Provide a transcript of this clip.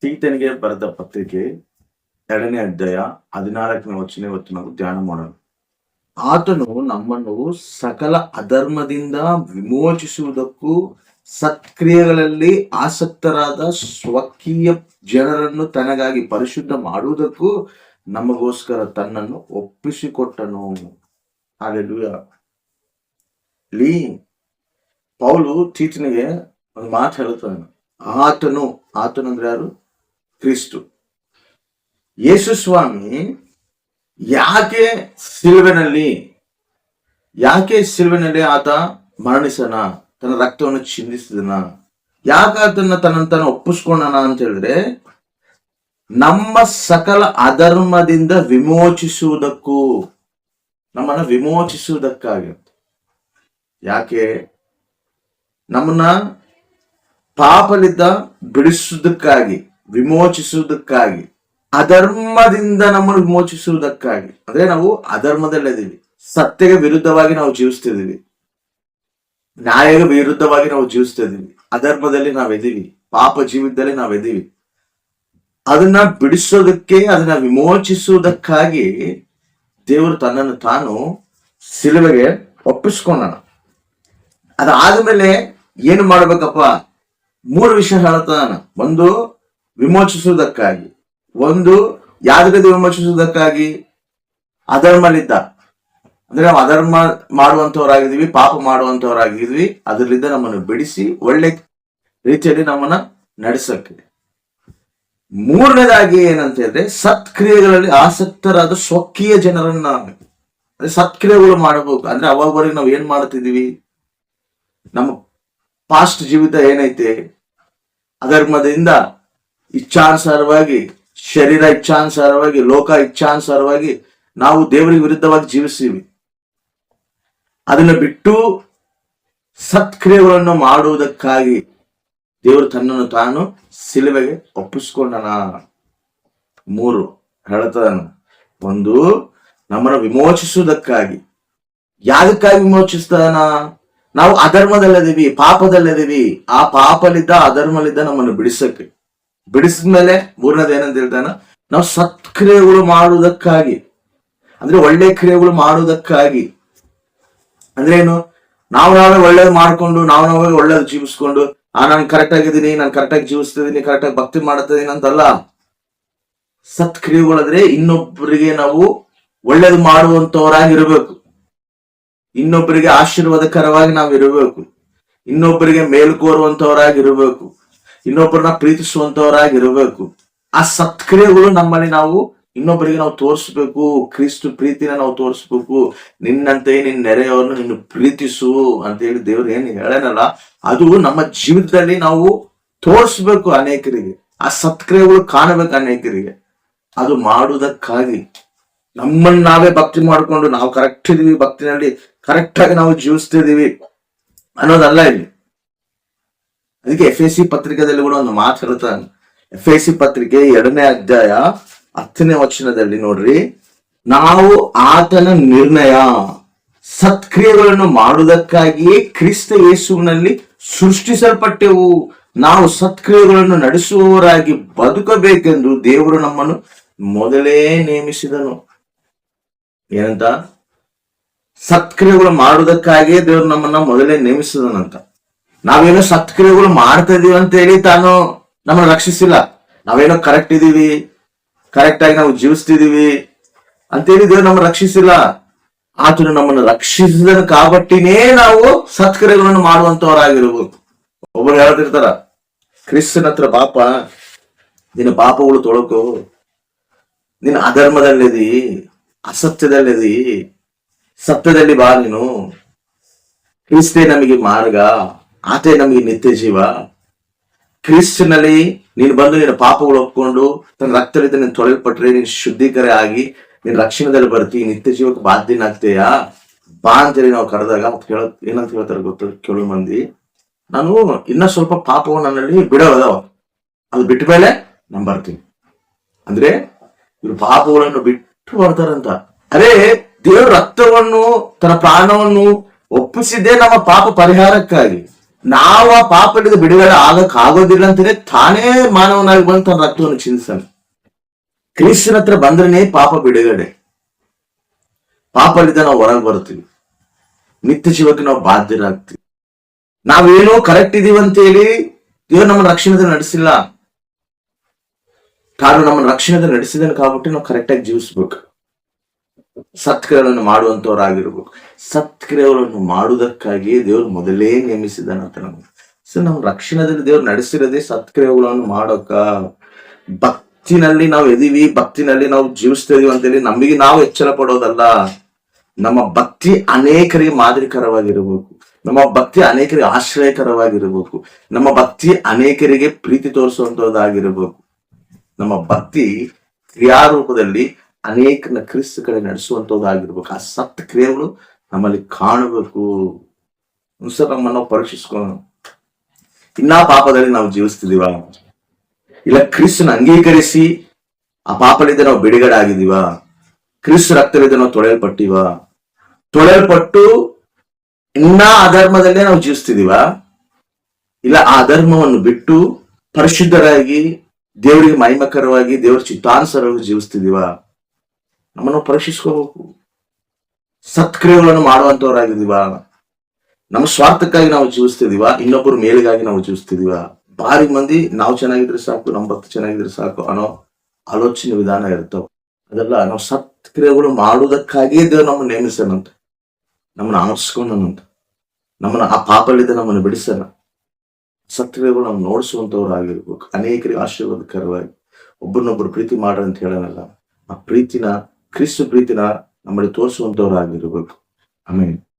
ತೀತನಿಗೆ ಬರೆದ ಪತ್ರಿಕೆ ಎರಡನೇ ಅಧ್ಯಾಯ ಹದಿನಾಲ್ಕನೇ ವಚನ ಇವತ್ತು ನಾವು ಧ್ಯಾನ ಮಾಡೋಣ. ಆತನು ನಮ್ಮನ್ನು ಸಕಲ ಅಧರ್ಮದಿಂದ ವಿಮೋಚಿಸುವುದಕ್ಕೂ ಸತ್ಕ್ರಿಯೆಗಳಲ್ಲಿ ಆಸಕ್ತರಾದ ಸ್ವಕೀಯ ಜನರನ್ನು ತನಗಾಗಿ ಪರಿಶುದ್ಧ ಮಾಡುವುದಕ್ಕೂ ನಮಗೋಸ್ಕರ ತನ್ನನ್ನು ಒಪ್ಪಿಸಿಕೊಟ್ಟನು. ಲೀ, ಪೌಲು ತೀತನಿಗೆ ಒಂದು ಮಾತು ಹೇಳುತ್ತಾನೆ. ಆತನು ಆತನು ಅಂದ್ರೆ ಯಾರು? ಕ್ರಿಸ್ತು. ಯೇಸು ಸ್ವಾಮಿ ಯಾಕೆ ಸಿಲ್ವೆನಲ್ಲಿ ಯಾಕೆ ಸಿಲ್ವೆನಲ್ಲಿ ಆತ ಮರಣಿಸನ, ತನ್ನ ರಕ್ತವನ್ನು ಚಿಂದಿಸಿದನ ಯಾಕೆ ಆತನ ತನ್ನ ತನ್ನ ಒಪ್ಪಿಸ್ಕೊಂಡನ ಅಂತ ಹೇಳಿದ್ರೆ, ನಮ್ಮ ಸಕಲ ಅಧರ್ಮದಿಂದ ವಿಮೋಚಿಸುವುದಕ್ಕೂ, ನಮ್ಮನ್ನ ವಿಮೋಚಿಸುವುದಕ್ಕಾಗಿ ಯಾಕೆ? ನಮ್ಮನ್ನ ಪಾಪಲಿದ್ದ ಬಿಡಿಸುವುದಕ್ಕಾಗಿ. ವಿಮೋಚಿಸುವುದಕ್ಕಾಗಿ, ಅಧರ್ಮದಿಂದ ನಮ್ಮನ್ನು ವಿಮೋಚಿಸುವುದಕ್ಕಾಗಿ. ಅಂದ್ರೆ ನಾವು ಅಧರ್ಮದಲ್ಲಿದ್ದೀವಿ. ಸತ್ಯಗೆ ವಿರುದ್ಧವಾಗಿ ನಾವು ಜೀವಿಸ್ತಿದ್ದೀವಿ. ನ್ಯಾಯಗ ವಿರುದ್ಧವಾಗಿ ನಾವು ಜೀವಿಸ್ತಿದ್ದೀವಿ. ಅಧರ್ಮದಲ್ಲಿ ನಾವಿದೀವಿ ಪಾಪ ಜೀವಿತದಲ್ಲಿ ನಾವಿದೀವಿ ಅದನ್ನ ಬಿಡಿಸೋದಕ್ಕೆ, ಅದನ್ನ ವಿಮೋಚಿಸುವುದಕ್ಕಾಗಿ ದೇವರು ತನ್ನನ್ನು ತಾನು ಸಿಲುವೆಗೆ ಒಪ್ಪಿಸ್ಕೊಂಡನ. ಅದಾದ್ಮೇಲೆ ಏನು ಮಾಡ್ಬೇಕಪ್ಪ? ಮೂರು ವಿಷಯ ಹೇಳ್ತಾನ ಒಂದು ವಿಮೋಚಿಸುವುದಕ್ಕಾಗಿ. ಒಂದು ಯಾವ್ದ್ರಿಂದ ವಿಮೋಚಿಸುವುದಕ್ಕಾಗಿ ಅಧರ್ಮಲಿದ್ದ. ಅಂದ್ರೆ ನಾವು ಅಧರ್ಮ ಮಾಡುವಂತವರಾಗಿದ್ದೀವಿ, ಪಾಪ ಮಾಡುವಂತವರಾಗಿದ್ವಿ ಅದರಿಂದ ನಮ್ಮನ್ನು ಬಿಡಿಸಿ, ಒಳ್ಳೆ ರೀತಿಯಲ್ಲಿ ನಮ್ಮನ್ನ ನಡೆಸಕ್ಕೆ ಮೂರನೇದಾಗಿ ಏನಂತ ಹೇಳಿದ್ರೆ, ಸತ್ಕ್ರಿಯೆಗಳಲ್ಲಿ ಆಸಕ್ತರಾದ ಸ್ವಕೀಯ ಜನರನ್ನ, ಅಂದ್ರೆ ಸತ್ಕ್ರಿಯೆಗಳು ಮಾಡಬೇಕು. ಅಂದ್ರೆ ಅವಾಗವರೆಗೆ ನಾವು ಏನ್ ಮಾಡ್ತಿದೀವಿ ನಮ್ಮ ಪಾಸ್ಟ್ ಜೀವಿತ ಏನೈತೆ? ಅಧರ್ಮದಿಂದ ಇಚ್ಛಾನುಸಾರವಾಗಿ, ಶರೀರ ಇಚ್ಛಾನುಸಾರವಾಗಿ, ಲೋಕ ಇಚ್ಛಾನುಸಾರವಾಗಿ ನಾವು ದೇವರಿಗೆ ವಿರುದ್ಧವಾಗಿ ಜೀವಿಸ್ತೀವಿ. ಅದನ್ನು ಬಿಟ್ಟು ಸತ್ಕ್ರಿಯೆಗಳನ್ನು ಮಾಡುವುದಕ್ಕಾಗಿ ದೇವರು ತನ್ನನ್ನು ತಾನು ಸಿಲುವೆಗೆ ಒಪ್ಪಿಸ್ಕೊಂಡನ. ಮೂರು ಹೇಳ್ತದನು ಒಂದು, ನಮ್ಮನ್ನು ವಿಮೋಚಿಸುವುದಕ್ಕಾಗಿ. ಯಾದಕ್ಕಾಗಿ ವಿಮೋಚಿಸ್ತಾನ ನಾವು ಅಧರ್ಮದಲ್ಲದಿವಿ ಪಾಪದಲ್ಲದಿವಿ ಆ ಪಾಪಲಿದ್ದ ಅಧರ್ಮಲಿದ್ದ ನಮ್ಮನ್ನು ಬಿಡಿಸಕ್ಕೆ. ಬಿಡಿಸಿದ್ಮೇಲೆ ಮೂರನೇದು ಏನಂತ ಹೇಳ್ತಾನ, ನಾವು ಸತ್ಕ್ರಿಯೆಗಳು ಮಾಡುವುದಕ್ಕಾಗಿ, ಅಂದ್ರೆ ಒಳ್ಳೆ ಕ್ರಿಯೆಗಳು ಮಾಡುವುದಕ್ಕಾಗಿ. ಅಂದ್ರೆ ಏನು, ನಾವು ನಾವೇ ಒಳ್ಳೇದು ಮಾಡ್ಕೊಂಡು, ನಾವು ನಾವೇ ಒಳ್ಳೇದು ಜೀವಿಸ್ಕೊಂಡು, ಆ, ನಾನು ಕರೆಕ್ಟ್ ಆಗಿದ್ದೀನಿ, ನಾನು ಕರೆಕ್ಟಾಗಿ ಜೀವಿಸ್ತಿದ್ದೀನಿ ಕರೆಕ್ಟಾಗಿ ಭಕ್ತಿ ಮಾಡ್ತಿದ್ದೀನಿ ಅಂತಲ್ಲ, ಸತ್ಕ್ರಿಯೆಗಳಂದ್ರೆ ಇನ್ನೊಬ್ಬರಿಗೆ ನಾವು ಒಳ್ಳೇದು ಮಾಡುವಂತವರಾಗಿರ್ಬೇಕು. ಇನ್ನೊಬ್ಬರಿಗೆ ಆಶೀರ್ವಾದಕರವಾಗಿ ನಾವು ಇರಬೇಕು ಇನ್ನೊಬ್ಬರಿಗೆ ಮೇಲ್ಕೋರುವಂತವರಾಗಿರ್ಬೇಕು. ಇನ್ನೊಬ್ಬರನ್ನ ಪ್ರೀತಿಸುವಂತವರಾಗಿರಬೇಕು. ಆ ಸತ್ಕ್ರಿಯೆಗಳು ನಮ್ಮಲ್ಲಿ ನಾವು ಇನ್ನೊಬ್ಬರಿಗೆ ನಾವು ತೋರಿಸ್ಬೇಕು, ಕ್ರಿಸ್ತು ಪ್ರೀತಿನ ನಾವು ತೋರಿಸ್ಬೇಕು. ನಿನ್ನಂತೆ ನಿನ್ನ ನೆರೆಯವ್ರನ್ನ ನಿನ್ನ ಪ್ರೀತಿಸು ಅಂತ ಹೇಳಿ ದೇವ್ರು ಏನು ಹೇಳನಲ್ಲ, ಅದು ನಮ್ಮ ಜೀವಿತದಲ್ಲಿ ನಾವು ತೋರಿಸ್ಬೇಕು ಅನೇಕರಿಗೆ. ಆ ಸತ್ಕ್ರಿಯೆಗಳು ಕಾಣಬೇಕು ಅನೇಕರಿಗೆ. ಅದು ಮಾಡುವುದಕ್ಕಾಗಿ ನಮ್ಮನ್ನ ನಾವೇ ಭಕ್ತಿ ಮಾಡ್ಕೊಂಡು ನಾವು ಕರೆಕ್ಟ್ ಇದೀವಿ ಭಕ್ತಿನಲ್ಲಿ ಕರೆಕ್ಟ್ ಆಗಿ ನಾವು ಜೀವಿಸ್ತಿದೀವಿ ಅನ್ನೋದಲ್ಲ ಇಲ್ಲಿ. ಅದಕ್ಕೆ ಎಫ್ ಎಸ್ ಸಿ ಪತ್ರಿಕೆದಲ್ಲಿ ಕೂಡ ಒಂದು ಮಾತು ಹೇಳ್ತಾನೆ ಎಫ್ ಎಸ್ ಸಿ ಪತ್ರಿಕೆ ಎರಡನೇ ಅಧ್ಯಾಯ ಹತ್ತನೇ ವಚನದಲ್ಲಿ ನೋಡ್ರಿ, ನಾವು ಆತನ ನಿರ್ಣಯ, ಸತ್ಕ್ರಿಯೆಗಳನ್ನು ಮಾಡುವುದಕ್ಕಾಗಿಯೇ ಕ್ರಿಸ್ತ ಯೇಸುವಿನಲ್ಲಿ ಸೃಷ್ಟಿಸಲ್ಪಟ್ಟೆವು. ನಾವು ಸತ್ಕ್ರಿಯೆಗಳನ್ನು ನಡೆಸುವವರಾಗಿ ಬದುಕಬೇಕೆಂದು ದೇವರು ನಮ್ಮನ್ನು ಮೊದಲೇ ನೇಮಿಸಿದನು. ಏನಂತ? ಸತ್ಕ್ರಿಯೆಗಳು ಮಾಡುವುದಕ್ಕಾಗಿಯೇ ದೇವರು ನಮ್ಮನ್ನ ಮೊದಲೇ ನೇಮಿಸಿದನಂತ. ನಾವೇನೋ ಸತ್ಕ್ರಿಯೆಗಳು ಮಾಡ್ತಾ ಇದೀವಿ ಅಂತ ಹೇಳಿ ತಾನು ನಮ್ಮನ್ನ ರಕ್ಷಿಸಿಲ್ಲ. ನಾವೇನೋ ಕರೆಕ್ಟ್ ಇದೀವಿ. ಕರೆಕ್ಟ್ ಆಗಿ ನಾವು ಜೀವಿಸ್ತಿದೀವಿ ಅಂತೇಳಿ ದೇವ್ರು ನಮ್ಮನ್ನ ರಕ್ಷಿಸಿಲ್ಲ. ಆತನು ನಮ್ಮನ್ನು ರಕ್ಷಿಸಿದ ಕಾಬಟ್ಟಿನೇ ನಾವು ಸತ್ಕ್ರಿಯೆಗಳನ್ನು ಮಾಡುವಂತವರಾಗಿರ್ಬೋದು. ಒಬ್ಬರು ಹೇಳ್ತಿರ್ತಾರ ಕ್ರಿಸ್ತನ ಹತ್ರ ಪಾಪ, ನಿನ್ನ ಪಾಪಗಳು ತೊಳಕು, ನಿನ್ನ ಅಧರ್ಮದಲ್ಲಿದಿ, ಅಸತ್ಯದಲ್ಲಿದಿ, ಸತ್ಯದಲ್ಲಿ ಬಾ ನೀನು. ಕ್ರಿಸ್ತೇ ನಮಗೆ ಮಾರ್ಗ. ಆತೇ ನಮಗೆ ನಿತ್ಯ ಜೀವ. ಕ್ರಿಸ್ತನಲ್ಲಿ ನೀನು ಬಂದು ನಿನ್ನ ಪಾಪಗಳು ಒಪ್ಕೊಂಡು ತನ್ನ ರಕ್ತದಿಂದ ನೀನು ತೊಳೆಯಲ್ಪಟ್ರೆ ನೀನು ಶುದ್ಧೀಕರ ಆಗಿ ನೀನು ರಕ್ಷಣೆದಲ್ಲಿ ಬರ್ತಿ, ನಿತ್ಯ ಜೀವಕ್ಕೆ ಬಾಧ್ಯನಾಗ್ತೀಯಾ ಬಾ ಅಂತೇಳಿ ನಾವು ಕರೆದಾಗ ಮತ್ತೆ ಕೇಳ, ಏನಂತ ಹೇಳ್ತಾರೆ ಗೊತ್ತು ಕೆಲವು ಮಂದಿ? ನಾನು ಇನ್ನ ಸ್ವಲ್ಪ ಪಾಪವು ನನ್ನಲ್ಲಿ ಬಿಡೋದವ ಅದು ಬಿಟ್ಟ ಮೇಲೆ ನಾನು ಬರ್ತೀನಿ. ಅಂದ್ರೆ ಇವ್ರು ಪಾಪಗಳನ್ನು ಬಿಟ್ಟು ಬರ್ತಾರಂತ. ಅರೇ ದೇವ್ರ ರಕ್ತವನ್ನು, ತನ್ನ ಪ್ರಾಣವನ್ನು ಒಪ್ಪಿಸಿದ್ದೇ ನಮ್ಮ ಪಾಪ ಪರಿಹಾರಕ್ಕಾಗಿ. ನಾವು ಆ ಪಾಪದಿಂದ ಬಿಡುಗಡೆ ಆಗಕ್ ಆಗೋದಿಲ್ಲ ಅಂತಾನೆ ತಾನೇ ಮಾನವನಾಗಿ ಬಂದು ತನ್ನ ರಕ್ತವನ್ನು ಚಿಂತಿಸಾನೆ ಕ್ರಿಸ್ತನ ಹತ್ರ ಬಂದ್ರೇನೆ ಪಾಪ ಬಿಡುಗಡೆ ಪಾಪದಿಂದ ನಾವು ಹೊರಗೆ ಬರ್ತೀವಿ ನಿತ್ಯ ಜೀವಕ್ಕೆ ನಾವು ಬಾಧ್ಯರಾಗ್ತೀವಿ ನಾವೇನೋ ಕರೆಕ್ಟ್ ಇದೀವಿ ಅಂತ ಹೇಳಿ ದೇವ್ರು ನಮ್ಮ ರಕ್ಷಣೆ ನಡೆಸಿಲ್ಲ ಕಾರಣ ನಮ್ಮ ರಕ್ಷಣೆ ನಡೆಸಿದನು కాబట్టి ನಾವು ಕರೆಕ್ಟ್ ಆಗಿ ಜೀವಿಸ್ಬೇಕು ಸತ್ಕ್ರಿಯೆಗಳನ್ನು ಮಾಡುವಂತವರಾಗಿರ್ಬೇಕು ಸತ್ಕ್ರಿಯೆಗಳನ್ನು ಮಾಡುವುದಕ್ಕಾಗಿ ದೇವರು ಮೊದಲೇ ನೇಮಿಸಿದಾನಂತ ನಮ್ಗೆ. ಸೊ ನಮ್ಮ ರಕ್ಷಣದಲ್ಲಿ ದೇವ್ರು ನಡೆಸಿರೋದೇ ಸತ್ಕ್ರಿಯೆಗಳನ್ನು ಮಾಡೋಕ. ಭಕ್ತಿನಲ್ಲಿ ನಾವು ಎದೀವಿ, ಭಕ್ತಿನಲ್ಲಿ ನಾವು ಜೀವಿಸ್ತಾ ಇದೀವಿ ಅಂತೇಳಿ ನಮಗೆ ನಾವು ಎಚ್ಚರ ಪಡೋದಲ್ಲ. ನಮ್ಮ ಭಕ್ತಿ ಅನೇಕರಿಗೆ ಮಾದರಿಕರವಾಗಿರಬೇಕು. ನಮ್ಮ ಭಕ್ತಿ ಅನೇಕರಿಗೆ ಆಶ್ರಯಕರವಾಗಿರಬೇಕು. ನಮ್ಮ ಭಕ್ತಿ ಅನೇಕರಿಗೆ ಪ್ರೀತಿ ತೋರಿಸುವಂತದ್ದಾಗಿರಬೇಕು ನಮ್ಮ ಭಕ್ತಿ ಕ್ರಿಯಾರೂಪದಲ್ಲಿ ಅನೇಕನ ಕ್ರಿಸ್ತ ಕಡೆ ನಡೆಸುವಂತದ್ದಾಗಿರ್ಬೇಕು ಆ ಸತ್ ಕ್ರಿಯೆಗಳು ನಮ್ಮಲ್ಲಿ ಕಾಣಬೇಕು. ಒಂದ್ಸಲ ನಮ್ಮನ್ನ ಪರೀಕ್ಷಿಸ್ಕೊಂಡು ಇನ್ನ ಪಾಪದಲ್ಲಿ ನಾವು ಜೀವಿಸ್ತಿದೀವ ಇಲ್ಲ ಕ್ರಿಸ್ತನ ಅಂಗೀಕರಿಸಿ ಆ ಪಾಪದಿಂದ ನಾವು ಬಿಡುಗಡೆ ಆಗಿದೀವ ಕ್ರಿಸ್ತ ರಕ್ತದಿಂದ ನಾವು ತೊಳೆಯಲ್ಪಟ್ಟಿವ? ತೊಳೆಯಲ್ಪಟ್ಟು ಇನ್ನ ಅಧರ್ಮದಲ್ಲೇ ನಾವು ಜೀವಿಸ್ತಿದೀವ ಇಲ್ಲ ಆ ಧರ್ಮವನ್ನು ಬಿಟ್ಟು ಪರಿಶುದ್ಧರಾಗಿ, ದೇವರಿಗೆ ಮಹಿಮಕರವಾಗಿ, ದೇವರ ಚಿತ್ತಾನುಸಾರವಾಗಿ ಜೀವಿಸ್ತಿದೀವ ನಮ್ಮನ್ನು ಪರೀಕ್ಷಿಸ್ಕೋಬೇಕು ಸತ್ಕ್ರಿಯೆಗಳನ್ನು ಮಾಡುವಂಥವರಾಗಿದ್ದೀವ ನಮ್ಮ ಸ್ವಾರ್ಥಕ್ಕಾಗಿ ನಾವು ಜೀವಿಸ್ತಿದೀವ ಇನ್ನೊಬ್ಬರು ಮೇಲಿಗಾಗಿ ನಾವು ಜೀವಿಸ್ತಿದೀವ ಬಾರಿ ಮಂದಿ, ನಾವು ಚೆನ್ನಾಗಿದ್ರೆ ಸಾಕು, ನಮ್ಮ ಭಕ್ತಿ ಚೆನ್ನಾಗಿದ್ರೆ ಸಾಕು ಅನ್ನೋ ಆಲೋಚನೆ ವಿಧಾನ ಇರ್ತವೆ. ಅದೆಲ್ಲ ನಾವು ಸತ್ಕ್ರಿಯೆಗಳು ಮಾಡುವುದಕ್ಕಾಗಿಯೇ ದೇವ್ರು ನಮ್ಮನ್ನು ನೇಮಿಸನಂತ ನಮ್ಮನ್ನ ಆಮರ್ಸ್ಕೊಂಡನಂತ. ನಮ್ಮನ್ನ ಆ ಪಾಪಲ್ಲಿದ್ದ ನಮ್ಮನ್ನು ಬಿಡಿಸನ ಸತ್ಕ್ರಿಯೆಗಳು ನಾವು ನೋಡಿಸುವಂತವ್ರು ಆಗಿರ್ಬೇಕು ಅನೇಕರಿಗೆ ಆಶೀರ್ವಾದಕರವಾಗಿ. ಒಬ್ಬರನ್ನೊಬ್ಬರು ಪ್ರೀತಿ ಮಾಡ್ರಿ ಅಂತ ಹೇಳನಲ್ಲ. ಆ ಪ್ರೀತಿನ ಕ್ರಿಸ್ತು ಪ್ರೀತಿನ ನಮ್ಮಲ್ಲಿ ತೋರಿಸುವಂತವ್ರು ಆಗಿರ್ಬೇಕು ಆಮೇಲೆ